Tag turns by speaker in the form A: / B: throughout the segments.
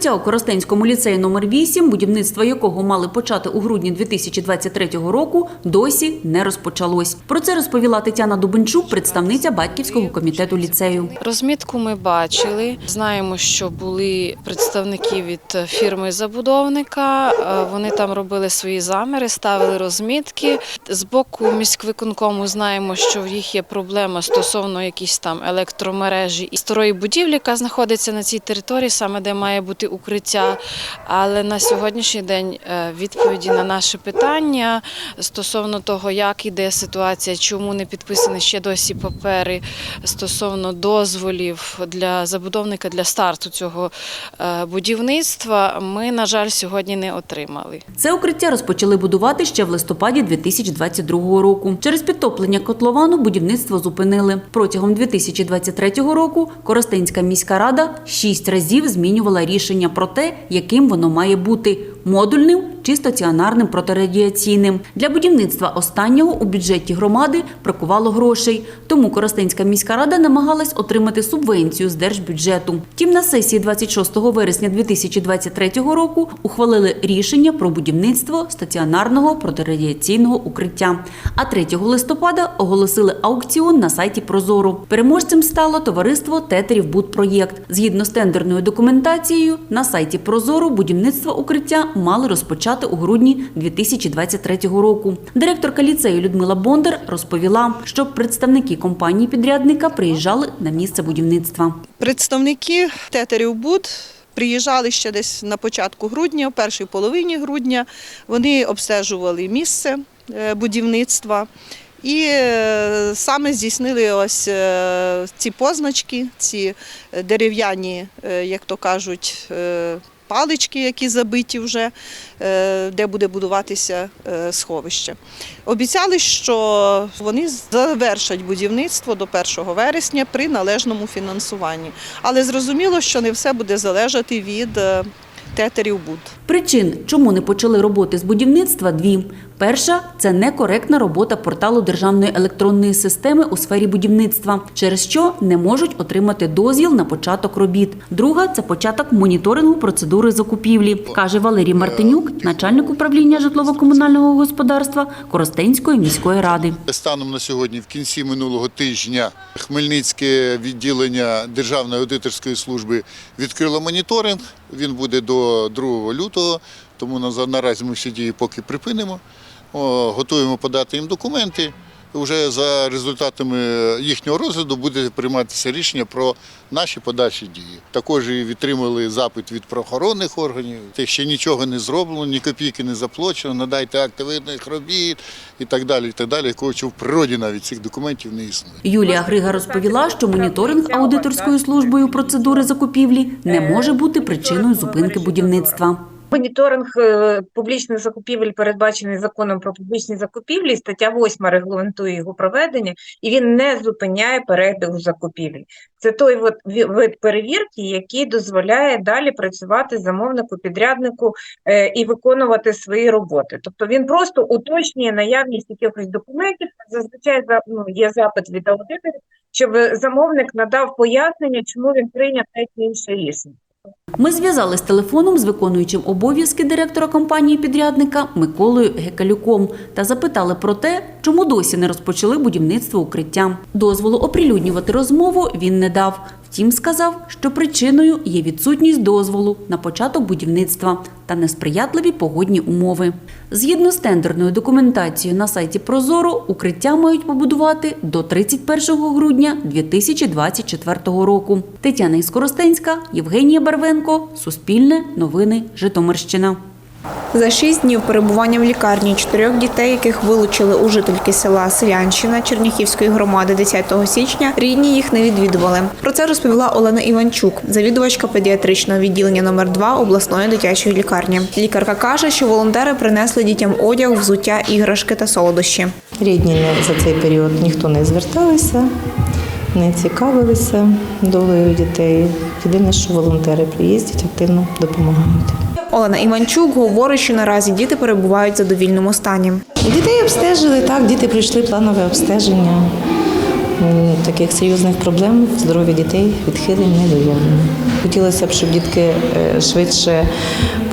A: Укриття у Коростенському ліцеї номер 8 будівництво якого мали почати у грудні 2023 року, досі не розпочалось. Про це розповіла Тетяна Дубенчук, представниця батьківського комітету ліцею.
B: Розмітку ми бачили. Знаємо, що були представники від фірми забудовника. Е, Вони там робили свої заміри, ставили розмітки. З боку міськвиконкому знаємо, що в їх є проблема стосовно якісь там електромережі і старої будівлі, яка знаходиться на цій території, саме де має бути укриття. Але на сьогоднішній день е, відповіді на наше питання стосовно того, як іде ситуація, чому не підписані ще досі папери стосовно дозволів для забудовника для старту цього е, будівництва, ми, на жаль, сьогодні не отримали.
A: Це укриття розпочали будувати ще в листопаді 2022 року. Через підтоплення котловану будівництво зупинили. Протягом 2023 року Коростенська міська рада шість разів змінювала рішення про те, яким воно має бути. Модульним чи стаціонарним протирадіаційним. Для будівництва останнього у бюджеті громади бракувало грошей, тому Коростенська міська рада намагалась отримати субвенцію з держбюджету. Втім, на сесії 26 вересня 2023 року ухвалили рішення про будівництво стаціонарного протирадіаційного укриття. А 3 листопада оголосили аукціон на сайті Прозоро. Переможцем стало товариство Тетерів Будпроєкт. Згідно з тендерною документацією, на сайті Прозоро будівництво укриття мали розпочати у грудні 2023 року. Директорка ліцею Людмила Бондар розповіла, що представники компанії підрядника приїжджали на місце будівництва.
C: Представники тетерів Буд приїжджали ще десь на початку грудня, в першій половині грудня. Вони обстежували місце е, будівництва. І е, саме здійснили ось е, ці позначки, ці дерев'яні, як то кажуть, палички, які забиті вже, е, де буде будуватися е, сховище. Обіцяли, що вони завершать будівництво до 1 вересня при належному фінансуванні. Але зрозуміло, що не все буде залежати від е, тетерів буд.
A: Причин, чому не почали роботи з будівництва, дві. Перша це некоректна робота порталу державної електронної системи у сфері будівництва, через що не можуть отримати дозвіл на початок робіт. Друга це початок моніторингу процедури закупівлі, каже Валерій Мартинюк, начальник управління житлово-комунального господарства Коростенської міської ради.
D: Станом на сьогодні, в кінці минулого тижня, Хмельницьке відділення Державної аудиторської служби відкрило моніторинг. Він буде до 2 лютого, тому на- наразі ми всі дії поки припинимо. Готуємо подати їм документи. Вже за результатами їхнього розгляду буде прийматися рішення про наші подальші дії. Також і відтримали запит від правоохоронних органів. Те ще нічого не зроблено, ні копійки не заплачено, надайте акти видних робіт і так далі. І так далі, якого в природі навіть цих документів не існує.
A: Юлія Грига розповіла, що моніторинг аудиторською службою процедури закупівлі не може бути причиною зупинки будівництва.
E: Моніторинг е, публічних закупівель передбачений законом про публічні закупівлі, стаття 8 регламентує його проведення, і він не зупиняє перебіг закупівлі. Це той вид, перевірки, який дозволяє далі працювати замовнику, підряднику е, і виконувати свої роботи. Тобто він просто уточнює наявність якихось документів. Зазвичай за- ну, є запит від аудиторів, щоб замовник надав пояснення, чому він прийняв те чи інше рішення.
A: Ми зв'язались телефоном з виконуючим обов'язки директора компанії підрядника Миколою Гекалюком та запитали про те, чому досі не розпочали будівництво укриття. Дозволу оприлюднювати розмову він не дав. Втім, сказав, що причиною є відсутність дозволу на початок будівництва та несприятливі погодні умови. Згідно з тендерною документацією на сайті Прозоро, укриття мають побудувати до 31 грудня 2024 року. Тетяна Іскоростенська, Євгенія Барвенко, Суспільне, Новини, Житомирщина.
F: За шість днів перебування в лікарні чотирьох дітей, яких вилучили у жительки села Селянщина Черніхівської громади 10 січня, рідні їх не відвідували. Про це розповіла Олена Іванчук, завідувачка педіатричного відділення номер 2 обласної дитячої лікарні. Лікарка каже, що волонтери принесли дітям одяг, взуття, іграшки та солодощі.
G: Рідні за цей період ніхто не зверталися. не цікавилися долею дітей. Єдине, що волонтери приїздять, активно допомагають.
F: Олена Іванчук говорить, що наразі діти перебувають в задовільному стані.
G: Дітей обстежили, так, діти пройшли планове обстеження. Таких серйозних проблем в здоров'ї дітей відхилень не виявлено. Хотілося б, щоб дітки е, швидше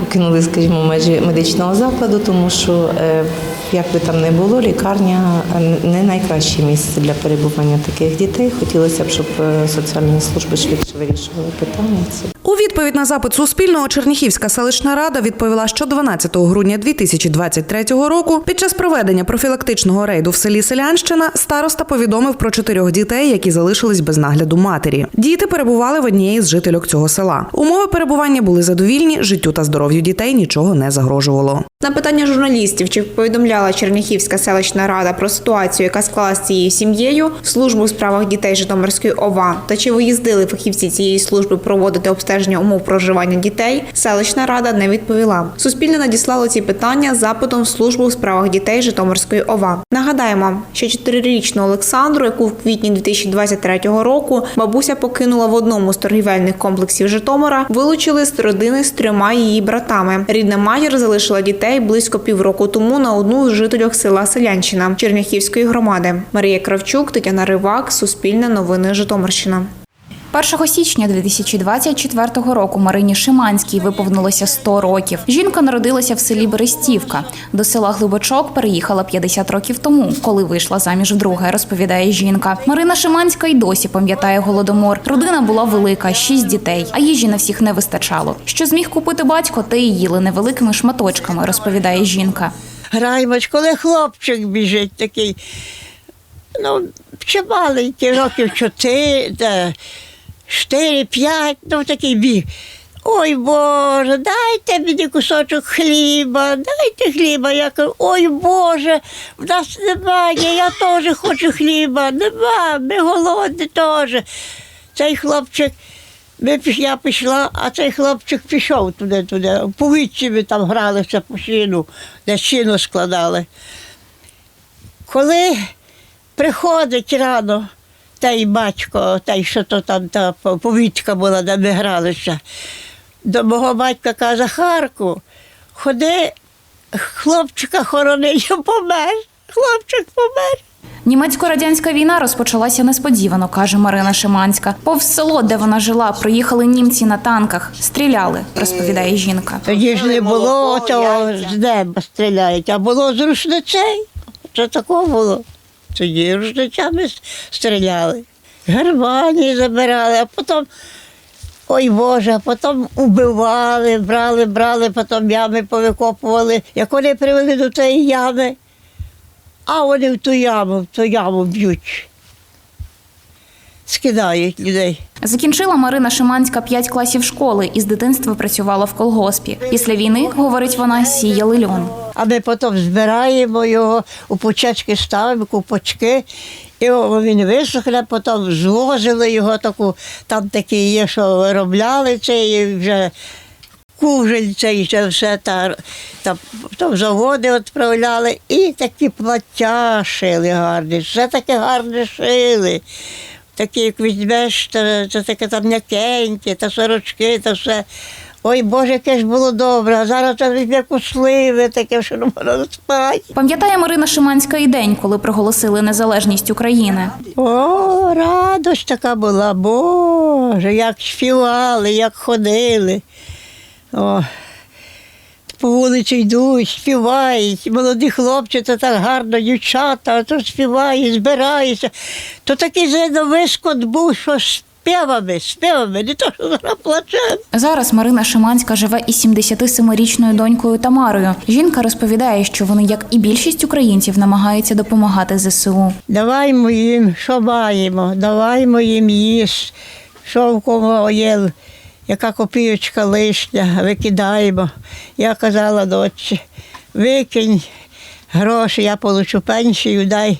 G: покинули, скажімо, межі медичного закладу, тому що, е, як би там не було, лікарня е, не найкраще місце для перебування таких дітей. Хотілося б, щоб соціальні служби швидше вирішували питання.
H: У відповідь на запит Суспільного Черніхівська селищна рада відповіла, що 12 грудня 2023 року під час проведення профілактичного рейду в селі Селянщина староста повідомив про чотирьох дітей, які залишились без нагляду матері. Діти перебували в однієї з жительок цього села. Умови перебування були задовільні, життю та здоров'ю дітей нічого не загрожувало.
F: На питання журналістів, чи повідомляла Черніхівська селищна рада про ситуацію, яка склалася цією сім'єю, в службу у справах дітей Житомирської ОВА, та чи виїздили фахівці цієї служби проводити обстеження умов проживання дітей, селищна рада не відповіла. Суспільне надіслало ці питання запитом в службу у справах дітей Житомирської ОВА. Нагадаємо, що чотирирічну Олександру, яку в квітні 2023 року бабуся покинула в одному з торгівельних комплексів Житомира, вилучили з родини з трьома її братами. Рідна матір залишила дітей близько півроку тому на одну з жительок села Селянщина Черняхівської громади. Марія Кравчук, Тетяна Ривак, Суспільне новини Житомирщина.
I: 1 січня 2024 року Марині Шиманській виповнилося 100 років. Жінка народилася в селі Берестівка. До села Глибочок переїхала 50 років тому, коли вийшла заміж вдруге, розповідає жінка. Марина Шиманська й досі пам'ятає голодомор. Родина була велика, шість дітей, а їжі на всіх не вистачало. Що зміг купити батько, те і їли невеликими шматочками, розповідає жінка.
J: Граємось, коли хлопчик біжить такий, ну, чималий, ті років чотири, та чотири, п'ять, ну такий біг. Ой Боже, дайте мені кусочок хліба, дайте хліба. Я кажу, ой Боже, в нас немає, я теж хочу хліба, нема, ми голодні теж. Цей хлопчик, ми, я пішла, а цей хлопчик пішов туди, туди. По вічі ми там гралися по сіну, де сіно складали. Коли приходить рано, той батько, той, що то там та повітка була, де ми гралися, до мого батька каже, Захарку, ходи, хлопчика хоронить, помер. Хлопчик помер.
I: Німецько-радянська війна розпочалася несподівано, каже Марина Шиманська. Повз село, де вона жила, проїхали німці на танках, стріляли, розповідає жінка.
J: Тоді ж не було того з неба стріляють, а було з рушницей. Це такого було. Тоді рушничами стріляли. гармані забирали, а потім, ой Боже, а потім убивали, брали, брали, потім ями повикопували. Як вони привели до тієї ями, а вони в ту яму, в ту яму б'ють. Скидають людей.
I: Закінчила Марина Шиманська п'ять класів школи і з дитинства працювала в колгоспі. Після війни, говорить вона, сіяли льон.
J: А ми потім збираємо його, у почечки ставимо, купочки, і він висохне, потім звозили його таку, там такі є, що виробляли цей вже кужель цей це все, та, та, то заводи відправляли, і такі плаття шили гарні, все таке гарне шили. Такі, як візьмеш, то, то таке там м'якеньке, та сорочки, та все. Ой Боже, яке ж було добре, а зараз це візьме кусливе, таке, що не можна спати.
I: Пам'ятає Марина Шиманська і день, коли проголосили незалежність України.
J: О, радость така була, Боже, як співали, як ходили. О, по вулиці йдуть, співають, молоді хлопці, так гарно, дівчата, то співають, збираються. То такий задовискот був, що співами, співами, не то, що зараз плачемо.
I: Зараз Марина Шиманська живе із 77-річною донькою Тамарою. Жінка розповідає, що вони, як і більшість українців, намагаються допомагати ЗСУ.
J: Даваймо їм, що маємо, даваймо їм їсти, що в кого є, яка копійочка лишня, викидаємо. Я казала дочці, викинь гроші, я получу пенсію, дай,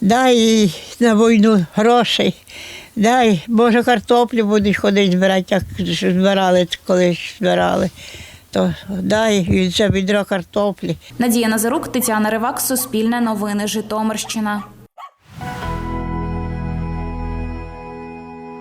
J: дай на війну грошей. Дай, може, картоплю будуть ходити збирати, як збирали колись збирали. То дай це відро картоплі.
I: Надія Назарук, Тетяна Ривак, Суспільне новини, Житомирщина.